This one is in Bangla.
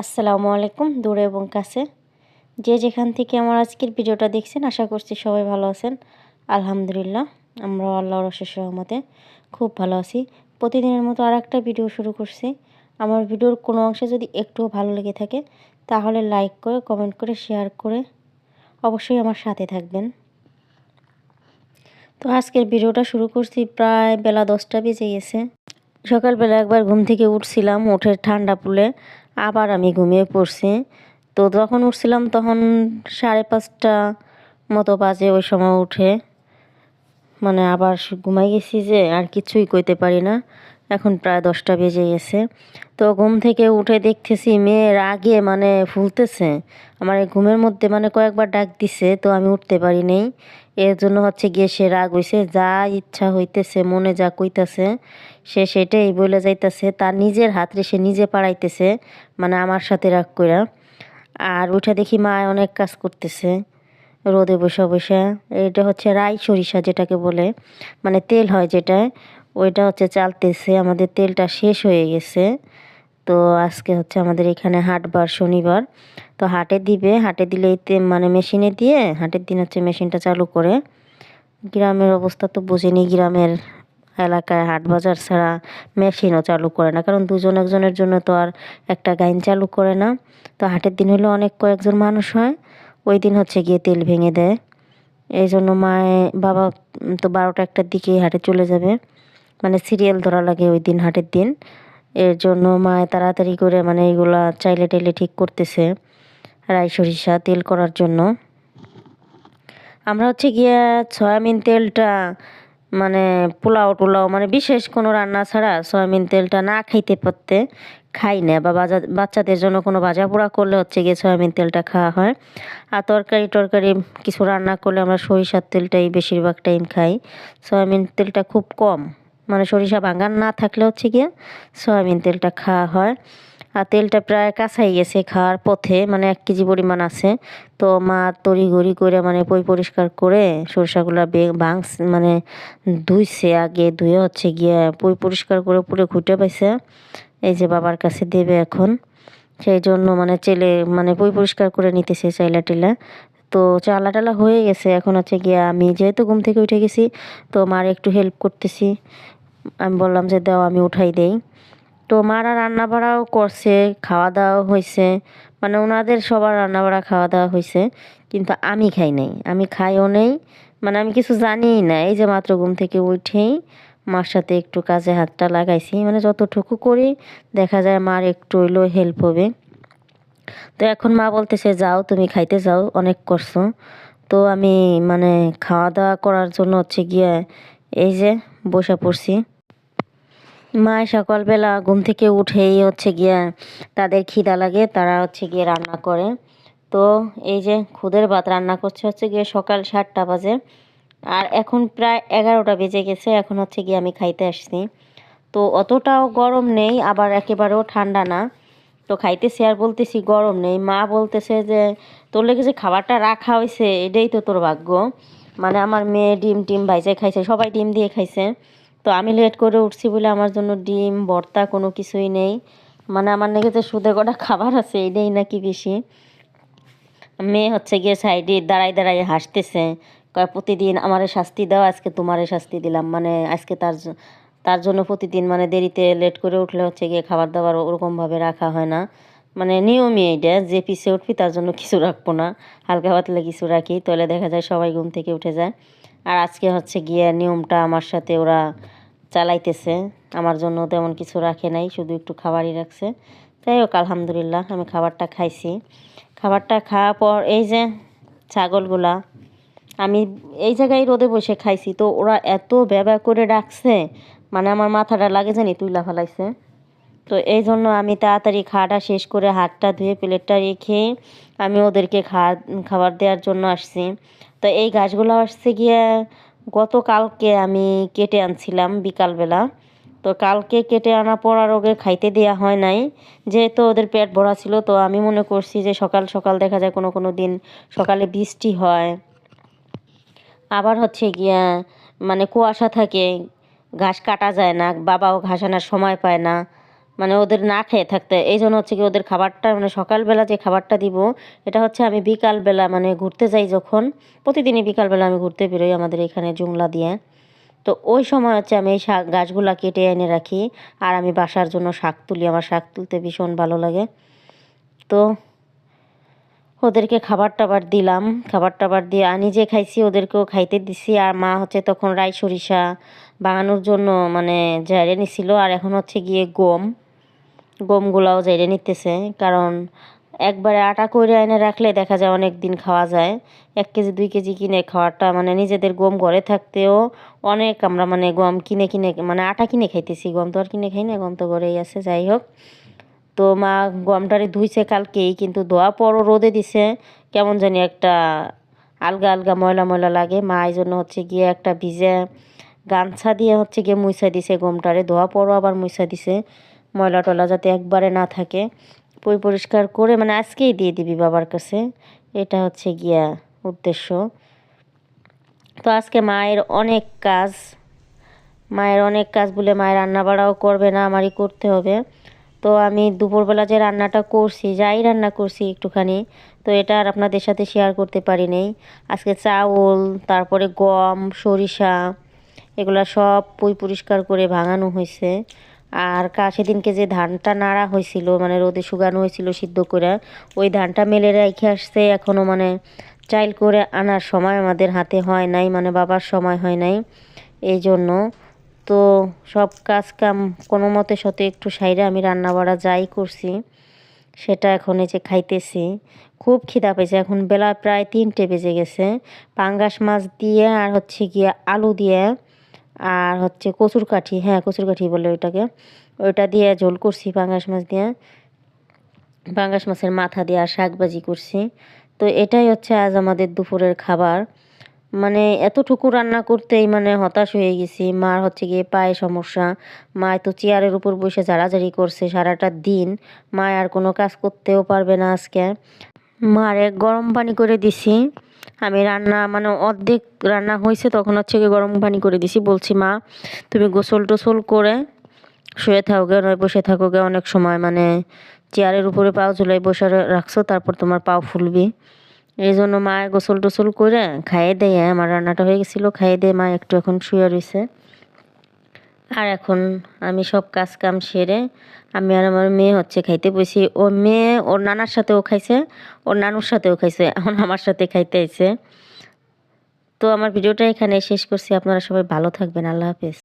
আসসালামু আলাইকুম, দূরে এবং কাছে। যে যেখান থেকে আমার আজকের ভিডিওটা দেখছেন, আশা করছি সবাই ভালো আছেন। আলহামদুলিল্লাহ আমরা আল্লাহর অশেষ রহমতে খুব ভালো আছি। প্রতিদিনের মতো আর একটা ভিডিও শুরু করছি। আমার ভিডিওর কোনো অংশে যদি একটুও ভালো লেগে থাকে, তাহলে লাইক করে, কমেন্ট করে, শেয়ার করে অবশ্যই আমার সাথে থাকবেন। তো আজকের ভিডিওটা শুরু করছি, প্রায় বেলা দশটা বেজে গেছে। সকালবেলা একবার ঘুম থেকে উঠছিলাম, উঠে ঠান্ডা পুলে আবার আমি ঘুমিয়ে পড়ছি। তো যখন উঠছিলাম তখন সাড়ে পাঁচটা মতো বাজে ওই সময় উঠে। মানে আবার ঘুমাই গেছি যে আর কিছুই কইতে পারি না। এখন প্রায় দশটা বেজে গেছে। তো ঘুম থেকে উঠে দেখতেছি মেয়ের আগে মানে ফুলতেছে। আমার ঘুমের মধ্যে মানে কয়েকবার ডাক দিছে, তো আমি উঠতে পারি নেই। এর জন্য হচ্ছে গিয়ে সে রাগ হইছে, যা ইচ্ছা হইতেছে, মনে যা কইতাছে, সে সেটাই বলে যাইতেছে। তার নিজের হাতরে সে নিজে পাড়াইতেছে মানে আমার সাথে রাগ কইরা। আর উঠে দেখি মা অনেক কাজ করতেছে, রোদে বসে বসে এটা হচ্ছে রাই সরিষা যেটাকে বলে মানে তেল হয় যেটা ওইটা হচ্ছে চালতেছে, আমাদের তেলটা শেষ হয়ে গেছে। তো আজকে হচ্ছে আমাদের এখানে হাটবার শনিবার। তো হাটে দিবে, হাটে দিলে মানে মেশিনে দিয়ে, হাটের দিন হচ্ছে মেশিনটা চালু করে। গ্রামের অবস্থা তো বুঝিনি, গ্রামের এলাকায় হাট বাজার ছাড়া মেশিনও চালু করে না। কারণ দুজন একজনের জন্য তো আর একটা গাইন চালু করে না। তো হাটের দিন হলে অনেক কয়েকজন মানুষ হয়, ওই দিন হচ্ছে গিয়ে তেল ভেঙে দেয়। এই জন্য মায়ে বাবা তো বারোটা একটার দিকে হাটে চলে যাবে। মানে সিরিয়াল ধরা লাগে ওই দিন হাটের দিন। এর জন্য মায়ে তাড়াতাড়ি করে মানে এইগুলা চাইলে টাইলে ঠিক করতেছে রাই সরিষা তেল করার জন্য। আমরা হচ্ছে গিয়ে সয়াবিন তেলটা মানে পোলাও টোলাও মানে বিশেষ কোনো রান্না ছাড়া সয়াবিন তেলটা না খাইতে পারতে খাই না বা বাজা বাচ্চাদের জন্য কোনো ভাজা পোড়া করলে হচ্ছে গিয়ে সয়াবিন তেলটা খাওয়া হয়। আর তরকারি টরকারি কিছু রান্না করলে আমরা সরিষার তেলটাই বেশিরভাগ টাইম খাই। সয়াবিন তেলটা খুব কম। মানে সরিষা ভাঙান না থাকলে হচ্ছে গিয়ে সয়াবিন তেলটা খাওয়া হয়। আর তেলটা প্রায় কাছাই গেছে খাওয়ার পথে মানে এক কেজি পরিমাণ আছে। তো মা তড়ি ঘড়ি করে মানে পই পরিষ্কার করে সরষাগুলা বে, ভাঙস মানে ধুইছে আগে, ধুয়ে হচ্ছে গিয়ে পই পরিষ্কার করে পুরো খুঁটে পাইছে। এই যে বাবার কাছে দেবে এখন। সেই জন্য মানে চেলে মানে পই পরিষ্কার করে নিতেছে চাইলা টিলা। তো চালা টালা হয়ে গেছে। এখন হচ্ছে গিয়ে আমি যেহেতু ঘুম থেকে উঠে গেছি, তো মার একটু হেল্প করতেছি। আমি বললাম যে, দাও, আমি উঠাই দেই। তো মারা রান্না বাড়াও করছে খাওয়া দাওয়া হয়েছে মানে ওনাদের সবার রান্না বাড়া খাওয়া দাওয়া হয়েছে কিন্তু আমি খাই নাই। আমি খাইও নেই। মানে আমি কিছু জানিই না। এই যে মাত্র ঘুম থেকে উঠেই মার সাথে একটু কাজে হাতটা লাগাইছি। মানে যতটুকু করি, দেখা যায় মার একটু হইলেও হেল্প হবে। তো এখন মা বলতেছে, যাও, তুমি খাইতে যাও, অনেক করছ। তো আমি মানে খাওয়া দাওয়া করার জন্য হচ্ছে গিয়ে এই যে বসে পড়ছি। মা সকালবেলা ঘুম থেকে উঠেই হচ্ছে গিয়ে তাদের খিদা লাগে, তারা হচ্ছে গিয়ে রান্না করে। তো এই যে খুদের ভাত রান্না করছে হচ্ছে গিয়ে সকাল সাতটা বাজে। আর এখন প্রায় এগারোটা বেজে গেছে, এখন হচ্ছে গিয়ে আমি খাইতে আসছি। তো অতটাও গরম নেই, আবার একেবারেও ঠান্ডা না। তো খাইতেছি আর বলতেছি, গরম নেই। মা বলতেছে যে, তোর লেগে যে খাবারটা রাখা হয়েছে এটাই তো তোর ভাগ্য। মানে আমার মেয়ে ডিম টিম ভাইজে খাইছে, সবাই ডিম দিয়ে খাইছে। তো আমি লেট করে উঠছি বলে আমার জন্য ডিম, ভর্তা কোনো কিছুই নেই। মানে আমার নাকি যে সুদে কটা খাবার আছে, এটাই নাকি বেশি। মেয়ে হচ্ছে গিয়ে সাইডে দাঁড়াই দাঁড়াই হাসতেছে। কয়, প্রতিদিন আমারে শাস্তি দাও, আজকে তোমারে শাস্তি দিলাম। মানে আজকে তার তার জন্য প্রতিদিন মানে দেরিতে লেট করে উঠলে হচ্ছে গিয়ে খাবার দাবার ওরকমভাবে রাখা হয় না। মানে নিয়মই এইটা, যে পিছিয়ে উঠবি তার জন্য কিছু রাখব না। হালকা পাতলা কিছু রাখি, তাহলে দেখা যায় সবাই ঘুম থেকে উঠে যায়। আর আজকে হচ্ছে গিয়ে নিয়মটা আমার সাথে ওরা চালাইতেছে। আমার জন্য তেমন কিছু রাখে নাই, শুধু একটু খাবারই রাখছে। যাই হোক, আলহামদুলিল্লাহ, আমি খাবারটা খাইছি। খাবারটা খাওয়ার পর এই যে ছাগলগুলা, আমি এই জায়গায় রোদে বসে খাইছি, তো ওরা এত ব্যবা করে ডাকছে মানে আমার মাথাটা লাগে জানি তুইলা ফেলাইছে। তো এই জন্য আমি তাড়াতাড়ি খাওয়াটা শেষ করে হাতটা ধুয়ে প্লেটটা রেখে আমি ওদেরকে খাবার দেওয়ার জন্য আসছি। তো এই গাছগুলো আসছে গিয়ে গতকালকে আমি কেটে আনছিলাম বিকালবেলা। তো কালকে কেটে আনার পর আর ওকে খাইতে দেওয়া হয় নাই। যেহেতু ওদের পেট ভরা ছিল, তো আমি মনে করছি যে সকাল সকাল দেখা যায় কোনো কোনো দিন সকালে বৃষ্টি হয়। আবার হচ্ছে গিয়া মানে কুয়াশা থাকে ঘাস কাটা যায় না, বাবাও ঘাস আনার সময় পায় না। মানে ওদের না খেয়ে থাকতে, এই জন্য হচ্ছে কি ওদের খাবারটা মানে সকালবেলা যে খাবারটা দিব, এটা হচ্ছে আমি বিকালবেলা মানে ঘুরতে যাই যখন, প্রতিদিনই বিকালবেলা আমি ঘুরতে বেরোই আমাদের এখানে জুংলা দিয়ে। তো ওই সময় হচ্ছে আমি এই শাক, গাছগুলা কেটে এনে রাখি, আর আমি বাসার জন্য শাক তুলি, আমার শাক তুলতে ভীষণ ভালো লাগে। তো ওদেরকে খাবার টাবার দিলাম। খাবার টাবার দিয়ে আমি যে খাইছি ওদেরকেও খাইতে দিছি। আর মা হচ্ছে তখন রাই সরিষা বানানোর জন্য মানে জাইরে নিছিল। আর এখন হচ্ছে গিয়ে গম। গমগুলাও জাইরে নিতেছে। কারণ একবারে আটা করে এনে রাখলে দেখা যায় অনেক দিন খাওয়া যায়। এক কেজি, দুই কেজি কিনে খাওয়াটা মানে নিজেদের গম ঘরে থাকতেও অনেক আমরা মানে গম কিনে কিনে মানে আটা কিনে খাইতেছি। গম তো আর কিনে খাই না, গম তো ঘরেই আছে। যাই হোক। তো মা গমটারে ধুইছে কালকেই, কিন্তু ধোয়া পরও রোদে দিছে। কেমন জানি একটা আলগা আলগা ময়লা ময়লা লাগে। মা এই জন্য হচ্ছে গিয়ে একটা ভিজে গামছা দিয়ে হচ্ছে গিয়ে মুইসা দিছে গমটারে। ধোয়া পরও আবার মুইসা দিছে। ময়লা টলা যাতে একবারে না থাকে। পই পরিষ্কার করে মানে আজকেই দিয়ে দিবি বাবার কাছে। এটা হচ্ছে গিয়া উদ্দেশ্য। তো আজকে মায়ের অনেক কাজ। মায়ের অনেক কাজ বলে মায়ের রান্না বাড়াও করবে না, আমারই করতে হবে। তো আমি দুপুরবেলা যে রান্নাটা করছি, যাই রান্না করছি একটুখানি, তো এটা আর আপনাদের সাথে শেয়ার করতে পারি নাই আজকে চাউল, তারপরে গম, সরিষা, এগুলা সব পুই পরিষ্কার করে ভাঙানো হয়েছে। আর কা সেদিনকে যে ধানটা নাড়া হয়েছিল মানে রোদে শুকানো হয়েছিল সিদ্ধ করে, ওই ধানটা মেলে রেখে আসছে এখনও মানে চাইল করে আনার সময় আমাদের হাতে হয় নাই মানে বাবার সময় হয় নাই এই জন্য তো সব কাজ কাম কোনো মতে সাথে একটু সাইডে আমি রান্না বাড়া যাই করছি, সেটা এখন এই যে খাইতেছি। খুব খিদা পেয়েছে, এখন বেলা প্রায় তিনটে বেজে গেছে। পাঙ্গাস মাছ দিয়ে আর হচ্ছে গিয়ে আলু দিয়ে আর হচ্ছে কচুর কাঠি হ্যাঁ কচুর কাঠি বলে ওইটাকে। ওইটা দিয়ে ঝোল করছি পাঙ্গাস মাছ দিয়ে। পাঙ্গাস মাছের মাথা দিয়ে আর শাকবাজি করছি। তো এটাই হচ্ছে আজ আমাদের দুপুরের খাবার। মানে এতটুকু রান্না করতেই মানে হতাশ হয়ে গেছি। মার হচ্ছে গিয়ে পায়ে সমস্যা। মা তো চেয়ারের উপর বসে ঝাড়াঝাড়ি করছে সারাটা দিন। মা আর কোনো কাজ করতেও পারবে না আজকে। মারে গরম পানি করে দিছি। আমি রান্না মানে অর্ধেক রান্না হয়েছে, তখন হচ্ছে গিয়ে গরম পানি করে দিছি। বলছি, মা, তুমি গোসল টোসল করে শুয়ে থাকোগে নয় বসে থাকোগে অনেক সময় মানে চেয়ারের উপরে পাও ঝুলাই বসে রাখছো, তারপর তোমার পাও ফুলবি। এই জন্য মা গোসল টোসল করে খাইয়ে দেয় আমার রান্নাটা হয়ে গেছিল, খাইয়ে দিয়ে মা একটু এখন শুয়ে রয়েছে আর এখন আমি সব কাজ কাম সেরে আমি আর আমার মেয়ে হচ্ছে খাইতে বসি। ও মেয়ে, ওর নানার সাথেও খাইছে, ওর নানুর সাথেও খাইছে, এখন আমার সাথে খাইতে আইছে। তো আমার ভিডিওটা এখানে শেষ করছি, আপনারা সবাই ভালো থাকবেন, আল্লাহ হাফেজ।